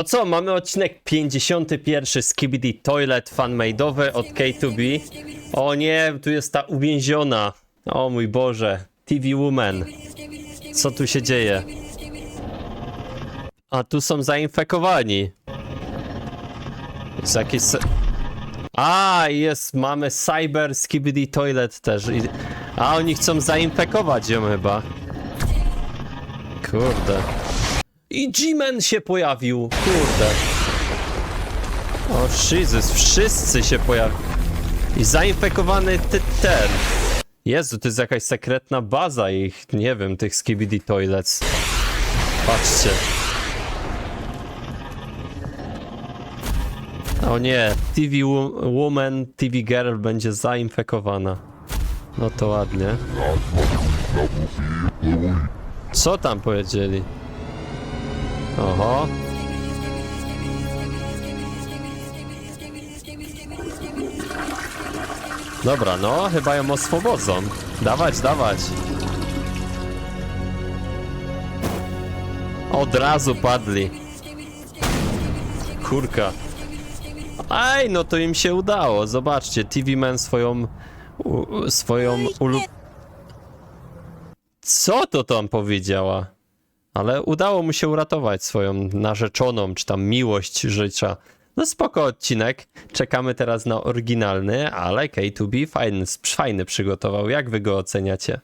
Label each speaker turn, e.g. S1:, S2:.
S1: To co, mamy odcinek 51 Skibidi Toilet fanmade'owy od K2B. O nie, tu jest ta uwięziona. O mój Boże, TV Woman. Co tu się dzieje? A tu są zainfekowani. Jest jakieś... se- A, jest, mamy Cyber Skibidi Toilet też. A, oni chcą zainfekować ją chyba. Kurde. I G-Man się pojawił, kurde. O Jezus, wszyscy się pojawili. I zainfekowany ty ten. Jezu, to jest jakaś sekretna baza ich, nie wiem, tych Skibidi Toilets. Patrzcie. O nie, TV wo- Woman, TV Girl będzie zainfekowana. No to ładnie. Co tam powiedzieli? Oho. Dobra, no, chyba ją oswobodzą. Dawać, dawać. Od razu padli. Kurka. Ej, no to im się udało. Zobaczcie, TV Man swoją... U, swoją ulu... Co to tam powiedziała? Ale udało mu się uratować swoją narzeczoną, czy tam miłość życia. No spoko odcinek. Czekamy teraz na oryginalny, ale K2B fajny, fajny przygotował. Jak wy go oceniacie?